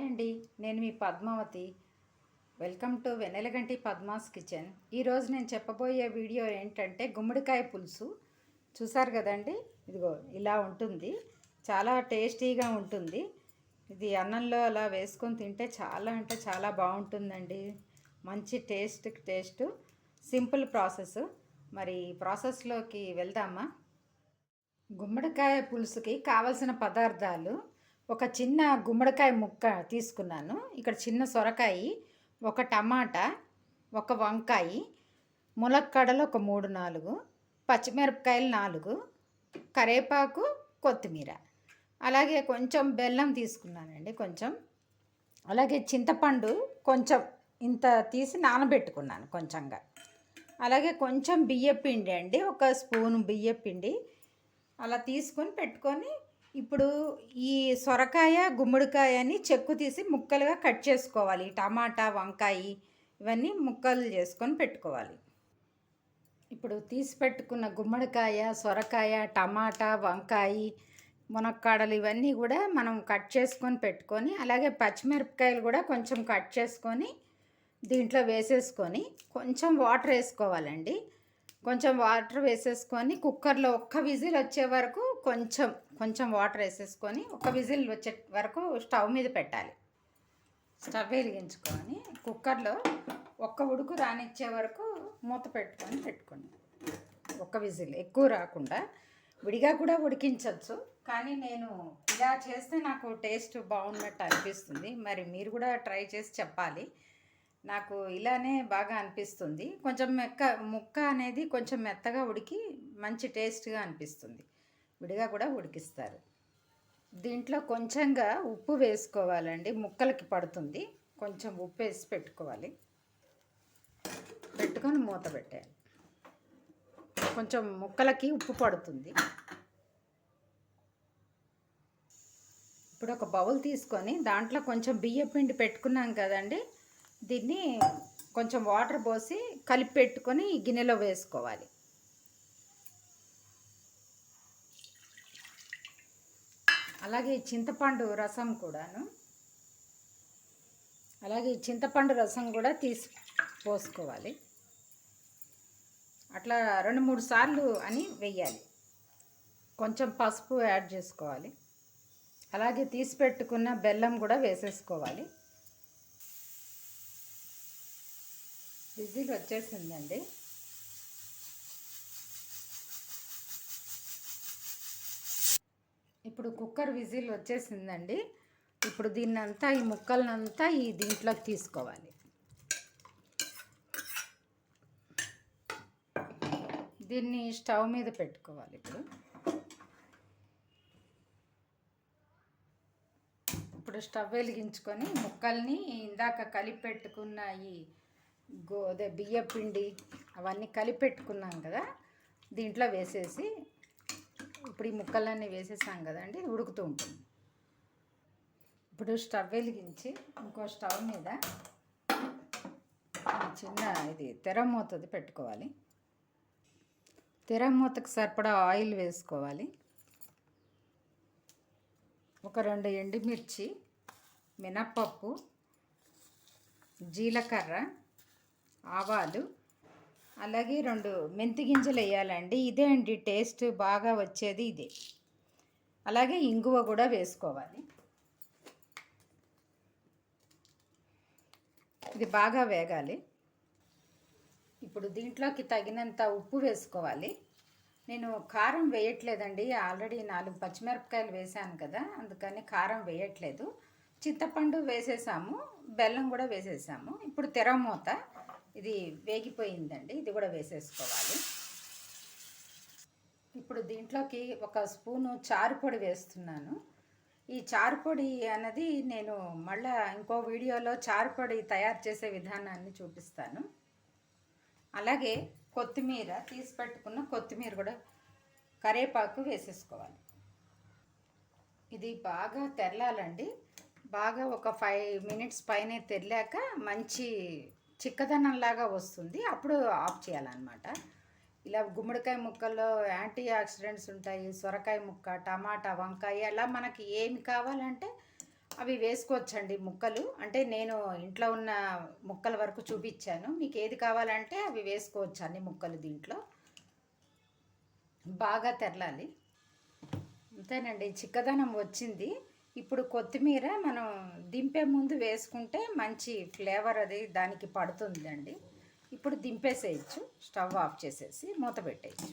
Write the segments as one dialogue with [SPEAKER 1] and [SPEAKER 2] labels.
[SPEAKER 1] Hi అండి నేను మీ Padmavathi. Welcome to Venelaganti Padma's kitchen. ఈరోజు నేను చెప్పబోయే వీడియో ఏంటంటే గుమ్మడికాయ పులుసు. చూసారు కదండి? ఇదిగో ఇలా ఉంటుంది. చాలా టేస్టీగా ఉంటుంది. ఇది అన్నంలో అలా వేసుకొని తింటే చాలా అంటే చాలా బాగుంటుందండి. మంచి టేస్ట్ టేస్ట్. Simple process. మరి ప్రాసెస్లోకి వెళ్దామా? గుమ్మడికాయ పులుసుకి కావలసిన పదార్థాలు ఒక చిన్న గుమ్మడికాయ ముక్క తీసుకున్నాను. ఇక్కడ చిన్న సొరకాయ ఒక టమాటా ఒక వంకాయ ములక్కడలు ఒక మూడు నాలుగు పచ్చిమిరపకాయలు నాలుగు కరేపాకు కొత్తిమీర. అలాగే కొంచెం బెల్లం తీసుకున్నానండి కొంచెం. అలాగే చింతపండు కొంచెం ఇంత తీసి నానబెట్టుకున్నాను కొంచెంగా. అలాగే కొంచెం బియ్యపిండి అండి ఒక స్పూన్ బియ్యపిండి. అలా తీసుకొని పెట్టుకొని ఇప్పుడు ఈ సొరకాయ గుమ్మడికాయని చెక్కు తీసి ముక్కలుగా కట్ చేసుకోవాలి. టమాటా వంకాయ ఇవన్నీ ముక్కలు చేసుకొని పెట్టుకోవాలి. ఇప్పుడు తీసి పెట్టుకున్న గుమ్మడికాయ సొరకాయ టమాటా వంకాయ మునక్కాడలు ఇవన్నీ కూడా మనం కట్ చేసుకొని పెట్టుకొని అలాగే పచ్చిమిరపకాయలు కూడా కొంచెం కట్ చేసుకొని దీంట్లో వేసేసుకొని కొంచెం వాటర్ వేసుకోవాలండి. కొంచెం వాటర్ వేసేసుకొని కుక్కర్లో ఒక్క విజిల్ వచ్చే వరకు కొంచెం కొంచెం వాటర్ వేసేసుకొని ఒక విజిల్ వచ్చే వరకు స్టవ్ మీద పెట్టాలి. స్టవ్ వెలిగించుకొని కుక్కర్లో ఒక్క ఉడుకు రానిచ్చే వరకు మూత పెట్టుకొని పెట్టుకోండి. ఒక్క విజిల్ ఎక్కువ రాకుండా విడిగా కూడా ఉడికించవచ్చు కానీ నేను ఇలా చేస్తే నాకు టేస్ట్ బాగున్నట్టు అనిపిస్తుంది. మరి మీరు కూడా ట్రై చేసి చెప్పాలి. నాకు ఇలానే బాగా అనిపిస్తుంది. కొంచెం మెక్క ముక్క అనేది కొంచెం మెత్తగా ఉడికి మంచి టేస్ట్గా అనిపిస్తుంది. విడిగా కూడా ఉడికిస్తారు. దీంట్లో కొంచెంగా ఉప్పు వేసుకోవాలండి. ముక్కలకి పడుతుంది. కొంచెం ఉప్పు వేసి పెట్టుకోవాలి. పెట్టుకొని మూత పెట్టాలి కొంచెం ముక్కలకి ఉప్పు పడుతుంది. ఇప్పుడు ఒక బౌల్ తీసుకొని దాంట్లో కొంచెం బియ్య పిండి పెట్టుకున్నాం కదండి. దీన్ని కొంచెం వాటర్ పోసి కలిపి పెట్టుకొని గిన్నెలో వేసుకోవాలి. అలాగే చింతపండు రసం కూడాను. అలాగే చింతపండు రసం కూడా తీసి పోసుకోవాలి. అట్లా రెండు మూడు సార్లు అని వెయ్యాలి. కొంచెం పసుపు యాడ్ చేసుకోవాలి. అలాగే తీసి పెట్టుకున్న బెల్లం కూడా వేసేసుకోవాలి. విజిల్ వచ్చేసిందండి. ఇప్పుడు కుక్కర్ విజిల్ వచ్చేసిందండి. ఇప్పుడు దీన్నంతా ఈ ముక్కలనంతా ఈ దీంట్లోకి తీసుకోవాలి. దీన్ని స్టవ్ మీద పెట్టుకోవాలి ఇప్పుడు. ఇప్పుడు స్టవ్ వెలిగించుకొని ముక్కల్ని ఇందాక కలిపి పెట్టుకున్న ఈ గో అదే బియ్య పిండి అవన్నీ కలిపి పెట్టుకున్నాం కదా దీంట్లో వేసేసి ఇప్పుడు ఈ ముక్కలన్నీ వేసేసాం కదండి ఇది ఉడుకుతూ ఉంటుంది. ఇప్పుడు స్టవ్ వెలిగించి ఇంకో స్టవ్ మీద చిన్న ఇది తెరమూతది పెట్టుకోవాలి. తెరమూతకు సరిపడా ఆయిల్ వేసుకోవాలి. ఒక రెండు ఎండుమిర్చి మినప్పప్పు జీలకర్ర ఆవాలు అలాగే రెండు మెంతి గింజలు వేయాలండి. ఇదే అండి టేస్ట్ బాగా వచ్చేది ఇదే. అలాగే ఇంగువ కూడా వేసుకోవాలి. ఇది బాగా వేగాలి. ఇప్పుడు దీంట్లోకి తగినంత ఉప్పు వేసుకోవాలి. నేను కారం వేయట్లేదండి. ఆల్రెడీ నాలుగు పచ్చిమిరపకాయలు వేసాను కదా అందుకని కారం వేయట్లేదు. చింతపండు వేసేసాము బెల్లం కూడా వేసేసాము. ఇప్పుడు తెరమూత ఇది వేగిపోయిందండి. ఇది కూడా వేసేసుకోవాలి. ఇప్పుడు దీంట్లోకి ఒక స్పూను చారుపొడి వేస్తున్నాను. ఈ చారుపొడి అన్నది నేను మళ్ళా ఇంకో వీడియోలో చారుపొడి తయారు చేసే విధానాన్ని చూపిస్తాను. అలాగే కొత్తిమీర తీసి పెట్టుకున్న కొత్తిమీర కూడా కరేపాకు వేసేసుకోవాలి. ఇది బాగా తెరలాలండి. బాగా ఒక ఫైవ్ మినిట్స్ పైన తెరలాక మంచి చిక్కదనంలాగా వస్తుంది. అప్పుడు ఆఫ్ చేయాలన్నమాట. ఇలా గుమ్మడికాయ ముక్కల్లో యాంటీ ఆక్సిడెంట్స్ ఉంటాయి. సొరకాయ ముక్క టమాటా వంకాయ అలా మనకి ఏమి కావాలంటే అవి వేసుకోవచ్చండి ముక్కలు. అంటే నేను ఇంట్లో ఉన్న ముక్కల వరకు చూపించాను. మీకు ఏది కావాలంటే అవి వేసుకోవచ్చు అన్ని ముక్కలు దీంట్లో. బాగా తెరలాలి. అంతేనండి. చిక్కదనం వచ్చింది. ఇప్పుడు కొత్తిమీర మనం దింపే ముందు వేసుకుంటే మంచి ఫ్లేవర్ అది దానికి పడుతుందండి. ఇప్పుడు దింపేసేయచ్చు. స్టవ్ ఆఫ్ చేసేసి మూత పెట్టేయచ్చు.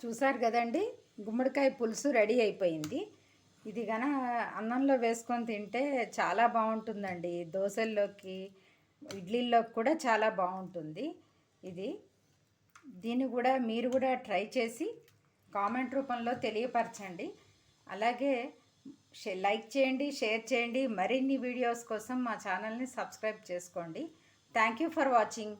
[SPEAKER 1] చూసారు కదండి? గుమ్మడికాయ పులుసు రెడీ అయిపోయింది. ఇది గన అన్నంలో వేసుకొని తింటే చాలా బాగుంటుందండి. దోశల్లోకి ఇడ్లీల్లోకి కూడా చాలా బాగుంటుంది. ఇది దీన్ని కూడా మీరు కూడా ట్రై చేసి కామెంట్ రూపంలో తెలియపరచండి. అలాగే లైక్ చేయండి షేర్ చేయండి. మరిన్ని వీడియోస్ కోసం మా ఛానల్ని సబ్స్క్రైబ్ చేసుకోండి. Thank you for watching.